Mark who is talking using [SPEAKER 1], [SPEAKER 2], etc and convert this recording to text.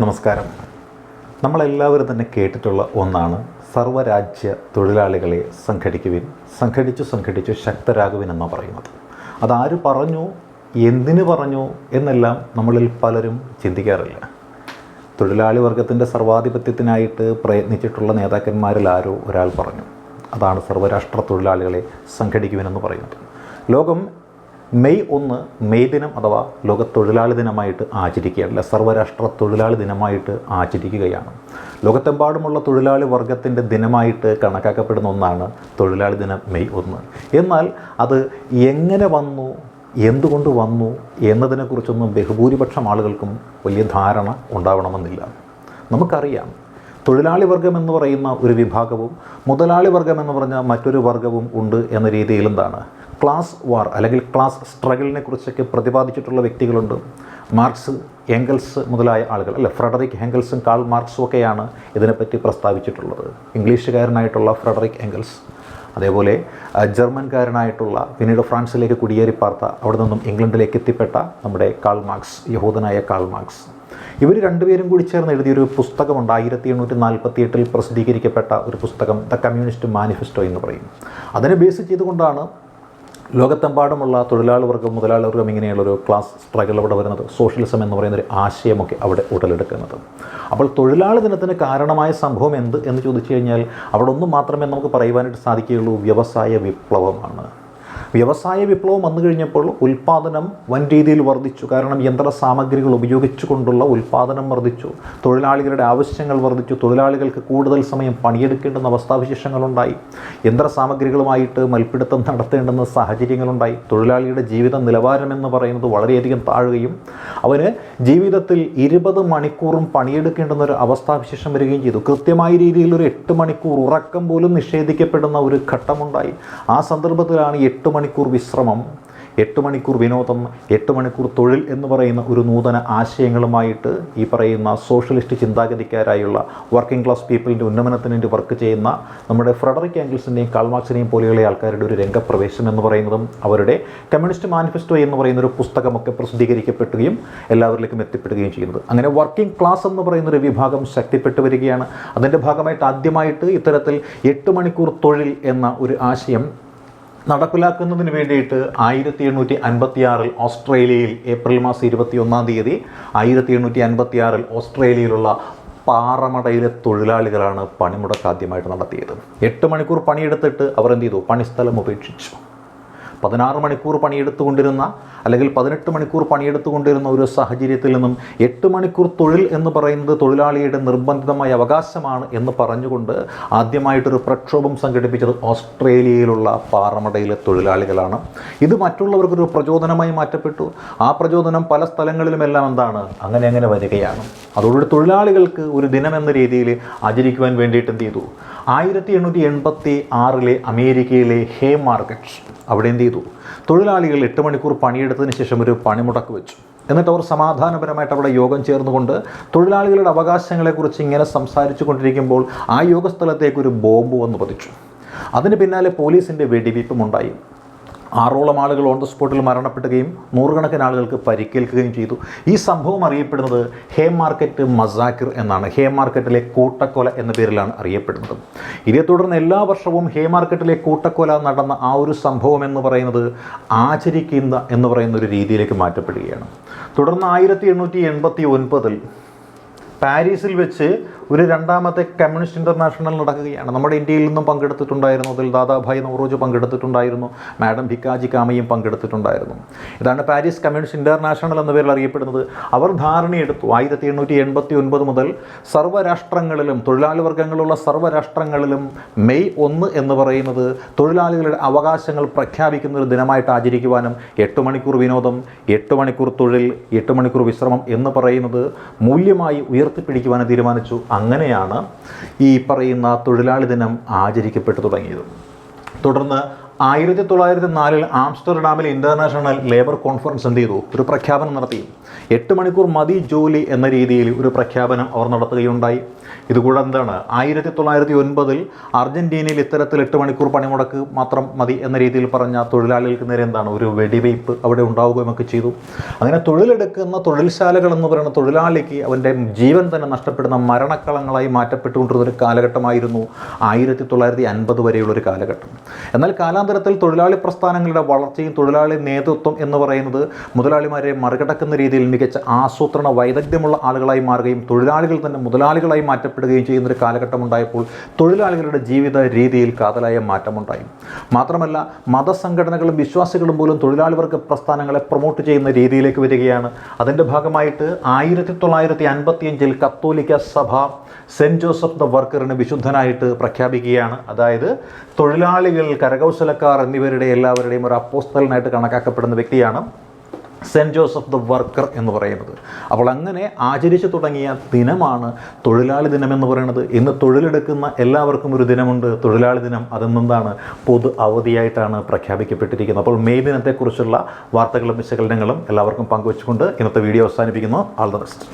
[SPEAKER 1] നമസ്കാരം. നമ്മളെല്ലാവരും തന്നെ കേട്ടിട്ടുള്ള ഒന്നാണ് സർവരാജ്യ തൊഴിലാളികളെ സംഘടിക്കുവിൻ സംഘടിച്ചു സംഘടിച്ചു ശക്തരാകുവിൻ എന്നാണ് പറയുന്നത്. അതാര് പറഞ്ഞു എന്തിനു പറഞ്ഞു എന്നെല്ലാം നമ്മളിൽ പലരും ചിന്തിക്കാറില്ല. തൊഴിലാളി വർഗത്തിന്റെ സർവാധിപത്യത്തിനായിട്ട് പ്രയത്നിച്ചിട്ടുള്ള നേതാക്കന്മാരിൽ ആരോ ഒരാൾ പറഞ്ഞു. അതാണ് സർവരാഷ്ട്ര തൊഴിലാളികളെ സംഘടിക്കുവിനെന്ന് പറയുന്നത്. ലോകം മെയ് ഒന്ന് മെയ് ദിനം അഥവാ ലോക തൊഴിലാളി ദിനമായിട്ട് ആചരിക്കുകയല്ല സർവരാഷ്ട്ര തൊഴിലാളി ദിനമായിട്ട് ആചരിക്കുകയാണ്. ലോകത്തെമ്പാടുമുള്ള തൊഴിലാളി വർഗത്തിന്റെ ദിനമായിട്ട് കണക്കാക്കപ്പെടുന്ന ഒന്നാണ് തൊഴിലാളി ദിനം മെയ് ഒന്ന്. എന്നാൽ അത് എങ്ങനെ വന്നു എന്തുകൊണ്ട് വന്നു എന്നതിനെക്കുറിച്ചൊന്നും ബഹുഭൂരിപക്ഷം ആളുകൾക്കും വലിയ ധാരണ ഉണ്ടാവണമെന്നില്ല. നമുക്കറിയാം തൊഴിലാളി വർഗം എന്ന് പറയുന്ന ഒരു വിഭാഗവും മുതലാളി വർഗം എന്ന് പറഞ്ഞ മറ്റൊരു വർഗവും ഉണ്ട് എന്ന രീതിയിൽ എന്താണ്? ക്ലാസ് വാർ അല്ലെങ്കിൽ ക്ലാസ് സ്ട്രഗിളിനെ കുറിച്ചൊക്കെ പ്രതിപാദിച്ചിട്ടുള്ള വ്യക്തികളുണ്ട്. മാർക്സ് എങ്കൽസ് മുതലായ ആളുകൾ. അല്ല ഫ്രെഡറിക് ഹെങ്കൽസും കാൾ മാർക്സും ഒക്കെയാണ് ഇതിനെപ്പറ്റി പ്രസ്താവിച്ചിട്ടുള്ളത്. ഇംഗ്ലീഷുകാരനായിട്ടുള്ള ഫ്രെഡറിക് എംഗൽസ്. അതേപോലെ ജർമ്മൻകാരനായിട്ടുള്ള പിന്നീട് ഫ്രാൻസിലേക്ക് കുടിയേറി പാർത്ത അവിടെ നിന്നും ഇംഗ്ലണ്ടിലേക്ക് എത്തിപ്പെട്ട നമ്മുടെ കാൾ മാർക്സ് യഹൂദനായ കാൾ മാർക്സ്. ഇവർ രണ്ടുപേരും കൂടി ചേർന്ന് എഴുതിയൊരു പുസ്തകമുണ്ട് ആയിരത്തി എണ്ണൂറ്റി നാൽപ്പത്തി എട്ടിൽ പ്രസിദ്ധീകരിക്കപ്പെട്ട ഒരു പുസ്തകം ദ കമ്മ്യൂണിസ്റ്റ് മാനിഫെസ്റ്റോ എന്ന് പറയും. അതിനെ ബേസ് ചെയ്തുകൊണ്ടാണ് ലോകത്തെമ്പാടുമുള്ള തൊഴിലാളി വർഗം മുതലാളി വർഗം ഇങ്ങനെയുള്ള ഒരു ക്ലാസ് സ്ട്രഗിൾ അവിടെ വരുന്നത്. സോഷ്യലിസം എന്ന് പറയുന്ന ഒരു ആശയമൊക്കെ അവിടെ ഉടലെടുക്കുന്നത്. അപ്പോൾ തൊഴിലാളി ദിനത്തിന് കാരണമായ സംഭവം എന്ത് എന്ന് ചോദിച്ചു കഴിഞ്ഞാൽ അവിടെ ഒന്നും മാത്രമേ നമുക്ക് പറയുവാനായിട്ട് സാധിക്കുകയുള്ളൂ. വ്യവസായ വിപ്ലവമാണ്. വ്യവസായ വിപ്ലവം വന്നു കഴിഞ്ഞപ്പോൾ ഉൽപ്പാദനം വൻ രീതിയിൽ വർദ്ധിച്ചു. കാരണം യന്ത്ര സാമഗ്രികൾ ഉപയോഗിച്ചുകൊണ്ടുള്ള ഉൽപ്പാദനം വർദ്ധിച്ചു. തൊഴിലാളികളുടെ ആവശ്യങ്ങൾ വർദ്ധിച്ചു. തൊഴിലാളികൾക്ക് കൂടുതൽ സമയം പണിയെടുക്കേണ്ടുന്ന അവസ്ഥാവിശേഷങ്ങളുണ്ടായി. യന്ത്ര സാമഗ്രികളുമായിട്ട് മൽപ്പിടുത്തം നടത്തേണ്ടുന്ന സാഹചര്യങ്ങളുണ്ടായി. തൊഴിലാളിയുടെ ജീവിത നിലവാരം എന്ന് പറയുന്നത് വളരെയധികം താഴുകയും അവന് ജീവിതത്തിൽ ഇരുപത് മണിക്കൂറും പണിയെടുക്കേണ്ടുന്ന ഒരു അവസ്ഥാവിശേഷം വരികയും ചെയ്തു. കൃത്യമായ രീതിയിൽ ഒരു എട്ട് മണിക്കൂർ ഉറക്കം പോലും നിഷേധിക്കപ്പെടുന്ന ഒരു ഘട്ടമുണ്ടായി. ആ സന്ദർഭത്തിലാണ് എട്ട് മണിക്കൂർ വിശ്രമം എട്ട് മണിക്കൂർ വിനോദം എട്ട് മണിക്കൂർ തൊഴിൽ എന്ന് പറയുന്ന ഒരു നൂതന ആശയങ്ങളുമായിട്ട് ഈ പറയുന്ന സോഷ്യലിസ്റ്റ് ചിന്താഗതിക്കാരായുള്ള വർക്കിംഗ് ക്ലാസ് പീപ്പിളിന്റെ ഉന്നമനത്തിന് വേണ്ടി വർക്ക് ചെയ്യുന്ന നമ്മുടെ ഫ്രെഡറിക് ആംഗിൾസിന്റെയും കാൾമാർക്സിനെയും പോലെയുള്ള ആൾക്കാരുടെ ഒരു രംഗപ്രവേശം എന്ന് പറയുന്നതും അവരുടെ കമ്മ്യൂണിസ്റ്റ് മാനിഫെസ്റ്റോ എന്ന് പറയുന്ന ഒരു പുസ്തകമൊക്കെ പ്രസിദ്ധീകരിക്കപ്പെടുകയും എല്ലാവരിലേക്കും എത്തിപ്പെടുകയും ചെയ്യുന്നത്. അങ്ങനെ വർക്കിംഗ് ക്ലാസ് എന്ന് പറയുന്ന ഒരു വിഭാഗം ശക്തിപ്പെട്ടു വരികയാണ്. അതിന്റെ ഭാഗമായിട്ട് ആദ്യമായിട്ട് ഇത്തരത്തിൽ എട്ട് മണിക്കൂർ തൊഴിൽ എന്ന ഒരു ആശയം നടപ്പിലാക്കുന്നതിന് വേണ്ടിയിട്ട് ആയിരത്തി എണ്ണൂറ്റി അൻപത്തി ആറിൽ ഓസ്ട്രേലിയയിൽ ഏപ്രിൽ മാസം ഇരുപത്തി ഒന്നാം തീയതി ആയിരത്തി എണ്ണൂറ്റി അൻപത്തി ആറിൽ ഓസ്ട്രേലിയയിലുള്ള പാറമടയിലെ തൊഴിലാളികളാണ് പണിമുടക്ക് ആദ്യമായിട്ട് നടത്തിയത്. എട്ട് മണിക്കൂർ പണിയെടുത്തിട്ട് അവർ എന്ത് ചെയ്തു? പണിസ്ഥലം ഉപേക്ഷിച്ചു. പതിനാറ് മണിക്കൂർ പണിയെടുത്തുകൊണ്ടിരുന്ന അല്ലെങ്കിൽ പതിനെട്ട് മണിക്കൂർ പണിയെടുത്തുകൊണ്ടിരുന്ന ഒരു സാഹചര്യത്തിൽ നിന്നും എട്ട് മണിക്കൂർ തൊഴിൽ എന്ന് പറയുന്നത് തൊഴിലാളിയുടെ നിർബന്ധിതമായ അവകാശമാണ് എന്ന് പറഞ്ഞുകൊണ്ട് ആദ്യമായിട്ടൊരു പ്രക്ഷോഭം സംഘടിപ്പിച്ചത് ഓസ്ട്രേലിയയിലുള്ള പാറമടയിലെ തൊഴിലാളികളാണ്. ഇത് മറ്റുള്ളവർക്കൊരു പ്രചോദനമായി മാറ്റപ്പെട്ടു. ആ പ്രചോദനം പല സ്ഥലങ്ങളിലുമെല്ലാം എന്താണ്? അങ്ങനെ അങ്ങനെ വരികയാണ്. അതോടുകൂടി തൊഴിലാളികൾക്ക് ഒരു ദിനം എന്ന രീതിയിൽ ആചരിക്കുവാൻ വേണ്ടിയിട്ട് എന്ത് ചെയ്തു? ആയിരത്തി എണ്ണൂറ്റി എൺപത്തി ആറിലെ അമേരിക്കയിലെ ഹേ മാർക്കറ്റ് അവിടെ എന്ത് ചെയ്തു? തൊഴിലാളികൾ എട്ട് മണിക്കൂർ പണിയെടുത്തതിന് ശേഷം ഒരു പണിമുടക്ക് വെച്ചു. എന്നിട്ട് അവർ സമാധാനപരമായിട്ട് അവിടെ യോഗം ചേർന്നുകൊണ്ട് തൊഴിലാളികളുടെ അവകാശങ്ങളെക്കുറിച്ച് ഇങ്ങനെ സംസാരിച്ചു കൊണ്ടിരിക്കുമ്പോൾ ആ യോഗസ്ഥലത്തേക്ക് ഒരു ബോംബ് വന്ന് പതിച്ചു. അതിന് പിന്നാലെ പോലീസിന്റെ വെടിവയ്പ്പും ഉണ്ടായി. ആറോളം ആളുകൾ ഓൺ ദ സ്പോട്ടിൽ മരണപ്പെടുകയും നൂറുകണക്കിന് ആളുകൾക്ക് പരിക്കേൽക്കുകയും ചെയ്തു. ഈ സംഭവം അറിയപ്പെടുന്നത് ഹേ മാർക്കറ്റ് മസാക്കിർ എന്നാണ്. ഹേ മാർക്കറ്റിലെ കൂട്ടക്കൊല എന്ന പേരിലാണ് അറിയപ്പെടുന്നത്. ഇതേ തുടർന്ന് എല്ലാ വർഷവും ഹേ മാർക്കറ്റിലെ കൂട്ടക്കൊല നടന്ന ആ ഒരു സംഭവം എന്ന് പറയുന്നത് ആചരിക്കുന്ന എന്ന് പറയുന്ന ഒരു രീതിയിലേക്ക് മാറ്റപ്പെടുകയാണ്. തുടർന്ന് ആയിരത്തി എണ്ണൂറ്റി എൺപത്തി ഒൻപതിൽ പാരീസിൽ വെച്ച് ഒരു രണ്ടാമത്തെ കമ്മ്യൂണിസ്റ്റ് ഇന്റർനാഷണൽ നടക്കുകയാണ്. നമ്മുടെ ഇന്ത്യയിൽ നിന്നും പങ്കെടുത്തിട്ടുണ്ടായിരുന്നു അതിൽ ദാദാഭായ് നവറോജ് പങ്കെടുത്തിട്ടുണ്ടായിരുന്നു. മാഡം ഭിക്കാജി കാമയും പങ്കെടുത്തിട്ടുണ്ടായിരുന്നു. ഇതാണ് പാരീസ് കമ്മ്യൂണിസ്റ്റ് ഇന്റർനാഷണൽ എന്ന പേരിൽ അറിയപ്പെടുന്നത്. അവർ ധാരണയെടുത്തു ആയിരത്തി എണ്ണൂറ്റി എൺപത്തി ഒൻപത് മുതൽ സർവരാഷ്ട്രങ്ങളിലും തൊഴിലാളി വർഗങ്ങളുള്ള സർവരാഷ്ട്രങ്ങളിലും മെയ് ഒന്ന് എന്ന് പറയുന്നത് തൊഴിലാളികളുടെ അവകാശങ്ങൾ പ്രഖ്യാപിക്കുന്ന ഒരു ദിനമായിട്ട് ആചരിക്കുവാനും എട്ട് മണിക്കൂർ വിനോദം എട്ട് മണിക്കൂർ തൊഴിൽ എട്ട് മണിക്കൂർ വിശ്രമം എന്ന് പറയുന്നത് മൂല്യമായി ഉയർത്തിപ്പിടിക്കുവാനും തീരുമാനിച്ചു. അങ്ങനെയാണ് ഈ പറയുന്ന തൊഴിലാളി ദിനം ആചരിക്കപ്പെട്ടു തുടങ്ങിയത്. തുടർന്ന് ആയിരത്തി തൊള്ളായിരത്തി നാലിൽ ആംസ്റ്റർഡാമിൽ ഇന്റർനാഷണൽ ലേബർ കോൺഫറൻസ് എന്ത് ചെയ്തു? ഒരു പ്രഖ്യാപനം നടത്തി. എട്ട് മണിക്കൂർ മതി ജോലി എന്ന രീതിയിൽ ഒരു പ്രഖ്യാപനം അവർ നടത്തുകയുണ്ടായി. ഇതുകൂടെ എന്താണ്? ആയിരത്തി തൊള്ളായിരത്തി ഒൻപതിൽ അർജന്റീനയിൽ ഇത്തരത്തിൽ എട്ട് മണിക്കൂർ പണിമുടക്ക് മാത്രം മതി എന്ന രീതിയിൽ പറഞ്ഞ തൊഴിലാളികൾക്ക് നേരെ എന്താണ്? ഒരു വെടിവയ്പ് അവിടെ ഉണ്ടാവുകയുമൊക്കെ ചെയ്തു. അങ്ങനെ തൊഴിലെടുക്കുന്ന തൊഴിൽശാലകൾ എന്ന് പറയുന്ന തൊഴിലാളിക്ക് അവന്റെ ജീവൻ തന്നെ നഷ്ടപ്പെടുന്ന മരണക്കളങ്ങളായി മാറ്റപ്പെട്ടുകൊണ്ടിരുന്ന ഒരു കാലഘട്ടമായിരുന്നു ആയിരത്തി തൊള്ളായിരത്തി അൻപത് വരെയുള്ള ഒരു കാലഘട്ടം. എന്നാൽ കാലാന്തരത്തിൽ തൊഴിലാളി പ്രസ്ഥാനങ്ങളുടെ വളർച്ചയും തൊഴിലാളി നേതൃത്വം എന്ന് പറയുന്നത് മുതലാളിമാരെ മറികടക്കുന്ന രീതിയിൽ മികച്ച ആസൂത്രണ വൈദഗ്ധ്യമുള്ള ആളുകളായി മാറുകയും തൊഴിലാളികൾ തന്നെ മുതലാളികളായി മാറ്റപ്പെടുകയും ചെയ്യുന്ന ഒരു കാലഘട്ടം ഉണ്ടായപ്പോൾ തൊഴിലാളികളുടെ ജീവിത രീതിയിൽ കാതലായ മാറ്റമുണ്ടായി. മാത്രമല്ല മതസംഘടനകളും വിശ്വാസികളും പോലും തൊഴിലാളി വർഗ പ്രസ്ഥാനങ്ങളെ പ്രൊമോട്ട് ചെയ്യുന്ന രീതിയിലേക്ക് വരികയാണ്. അതിന്റെ ഭാഗമായിട്ട് ആയിരത്തി തൊള്ളായിരത്തി അൻപത്തിയഞ്ചിൽ കത്തോലിക്ക സഭ സെന്റ് ജോസഫ് ദ വർക്കറിന് വിശുദ്ധനായിട്ട് പ്രഖ്യാപിക്കുകയാണ്. അതായത് തൊഴിലാളികൾ കരകൗശലക്കാർ എന്നിവരുടെ എല്ലാവരുടെയും ഒരു അപ്പോസ്തലനായിട്ട് കണക്കാക്കപ്പെടുന്ന വ്യക്തിയാണ് സെന്റ് ജോസഫ് ദ വർക്കർ എന്ന് പറയുന്നത്. അപ്പോൾ അങ്ങനെ ആചരിച്ചു തുടങ്ങിയ ദിനമാണ് തൊഴിലാളി ദിനം എന്ന് പറയുന്നത്. ഇന്ന് തൊഴിലെടുക്കുന്ന എല്ലാവർക്കും ഒരു ദിനമുണ്ട്. തൊഴിലാളി ദിനം അതെന്താണ്? പൊതു അവധിയായിട്ടാണ് പ്രഖ്യാപിക്കപ്പെട്ടിരിക്കുന്നത്. അപ്പോൾ മെയ് ദിനത്തെക്കുറിച്ചുള്ള വാർത്തകളും വിശകലനങ്ങളും എല്ലാവർക്കും പങ്കുവച്ചുകൊണ്ട് ഇന്നത്തെ വീഡിയോ അവസാനിപ്പിക്കുന്നു. All the best